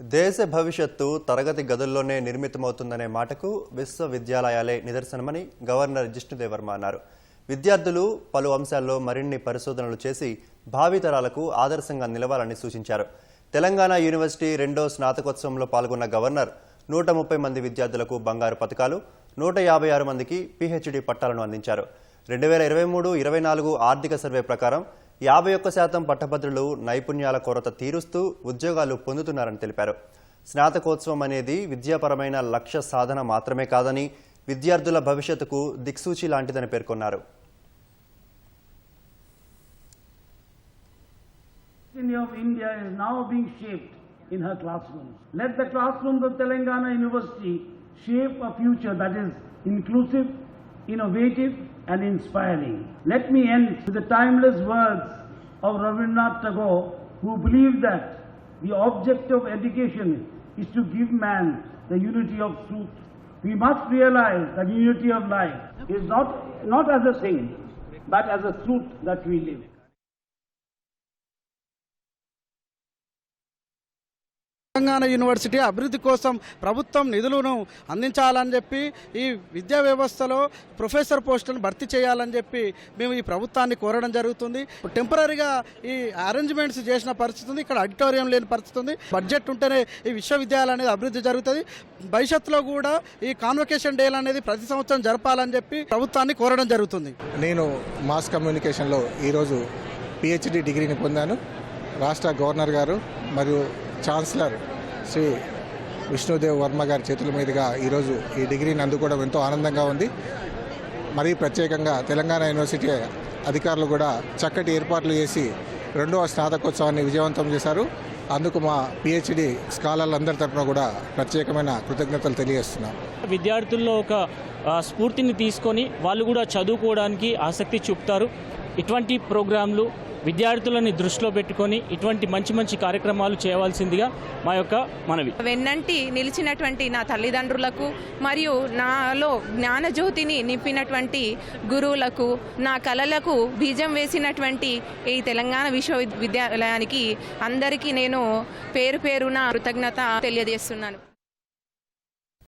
దేశ భవిష్యత్తు తరగతి గదుల్లోనే నిర్మితమవుతుందనే మాటకు విశ్వవిద్యాలయాలే నిదర్శనమని గవర్నర్ జిష్ణుదేవర్మ అన్నారు. విద్యార్థులు పలు అంశాల్లో మరిన్ని పరిశోధనలు చేసి భావితరాలకు ఆదర్శంగా నిలవాలని సూచించారు. తెలంగాణ యూనివర్సిటీ రెండో స్నాతకోత్సవంలో పాల్గొన్న గవర్నర్ నూట ముప్పై మంది విద్యార్థులకు బంగారు పథకాలు నూట యాభై ఆరు మందికి పీహెచ్డీ పట్టాలను అందించారు. రెండు వేల ఇరవై మూడు ఇరవై నాలుగు ఆర్థిక సర్వే ప్రకారం యాభై ఒక్క శాతం పట్టభద్రులు నైపుణ్యాల కొరత తీరుస్తూ ఉద్యోగాలు పొందుతున్నారని తెలిపారు. స్నాతకోత్సవం అనేది విద్యాపరమైన లక్ష్య సాధన మాత్రమే కాదని విద్యార్థుల భవిష్యత్తుకు దిక్సూచి లాంటిదని పేర్కొన్నారు. Inclusive innovative, and inspiring. Let me end with the timeless words of Rabindranath Tagore, who believed that the object of education is to give man the unity of truth. We must realize that unity of life is not, not as a thing, but as a truth that we live. Telangana university అభివృద్ధి కోసం ప్రభుత్వం నిధులను అందించాలని చెప్పి ఈ విద్యా వ్యవస్థలో professor పోస్టులను భర్తీ చేయాలని చెప్పి మేము ఈ ప్రభుత్వాన్ని కోరడం జరుగుతుంది. టెంపరీగా ఈ అరేంజ్మెంట్స్ చేసిన పరిస్థితి ఉంది. ఇక్కడ ఆడిటోరియం లేని పరిస్థితి ఉంది. బడ్జెట్ ఉంటేనే ఈ విశ్వవిద్యాలయం అనేది అభివృద్ధి జరుగుతుంది. భవిష్యత్తులో కూడా ఈ కాన్వకేషన్ డేలు అనేది ప్రతి సంవత్సరం జరపాలని చెప్పి ప్రభుత్వాన్ని కోరడం జరుగుతుంది. నేను మాస్ కమ్యూనికేషన్లో ఈరోజు పిహెచ్డి డిగ్రీని పొందాను. రాష్ట్ర గవర్నర్ గారు మరియు ఛాన్సలర్ శ్రీ విష్ణుదేవ్ వర్మ గారి చేతుల మీదుగా ఈరోజు ఈ డిగ్రీని అందుకోవడం ఎంతో ఆనందంగా ఉంది. మరీ ప్రత్యేకంగా తెలంగాణ యూనివర్సిటీ అధికారులు కూడా చక్కటి ఏర్పాట్లు చేసి రెండవ స్నాతకోత్సవాన్ని విజయవంతం చేశారు. అందుకు మా పిహెచ్డి స్కాలర్లందరి తరఫున కూడా ప్రత్యేకమైన కృతజ్ఞతలు తెలియజేస్తున్నాం. విద్యార్థుల్లో ఒక స్ఫూర్తిని తీసుకొని వాళ్ళు కూడా చదువుకోవడానికి ఆసక్తి చూపుతారు. ఇటువంటి ప్రోగ్రాంలు విద్యార్థులని దృష్టిలో పెట్టుకొని ఇటువంటి మంచి మంచి కార్యక్రమాలు చేయవలసిందిగా మా యొక్క మనవి. వెన్నంటి నిలిచినటువంటి నా తల్లిదండ్రులకు మరియు నాలో జ్ఞానజ్యోతిని నింపినటువంటి గురువులకు నా కళలకు బీజం వేసినటువంటి ఈ తెలంగాణ విశ్వవిద్యాలయానికి అందరికీ నేను పేరు పేరున కృతజ్ఞత తెలియజేస్తున్నాను.